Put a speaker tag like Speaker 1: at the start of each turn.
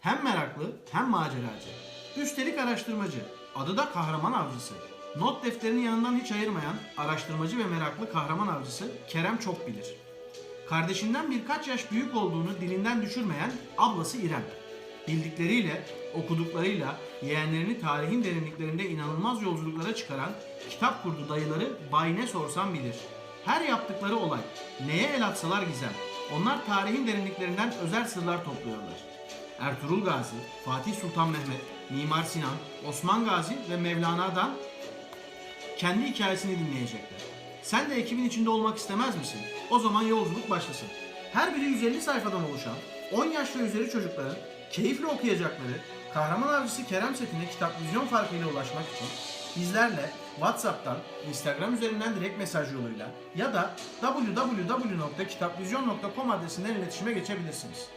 Speaker 1: Hem meraklı hem maceracı. Üstelik araştırmacı. Adı da kahraman avcısı. Not defterini yanından hiç ayırmayan araştırmacı ve meraklı kahraman avcısı Kerem çok bilir. Kardeşinden birkaç yaş büyük olduğunu dilinden düşürmeyen ablası İrem. Bildikleriyle, okuduklarıyla yeğenlerini tarihin derinliklerinde inanılmaz yolculuklara çıkaran kitap kurdu dayıları Bay ne sorsam bilir. Her yaptıkları olay, neye el atsalar gizem. Onlar tarihin derinliklerinden özel sırlar topluyorlar. Ertuğrul Gazi, Fatih Sultan Mehmet, Mimar Sinan, Osman Gazi ve Mevlana'dan kendi hikayesini dinleyecekler. Sen de ekibin içinde olmak istemez misin? O zaman yolculuk başlasın. Her biri 150 sayfadan oluşan 10 yaş ve üzeri çocukların keyifle okuyacakları Kahraman Avcısı Kerem setine kitap vizyon farkıyla ulaşmak için bizlerle WhatsApp'tan, Instagram üzerinden direkt mesaj yoluyla ya da www.kitapvizyon.com adresinden iletişime geçebilirsiniz.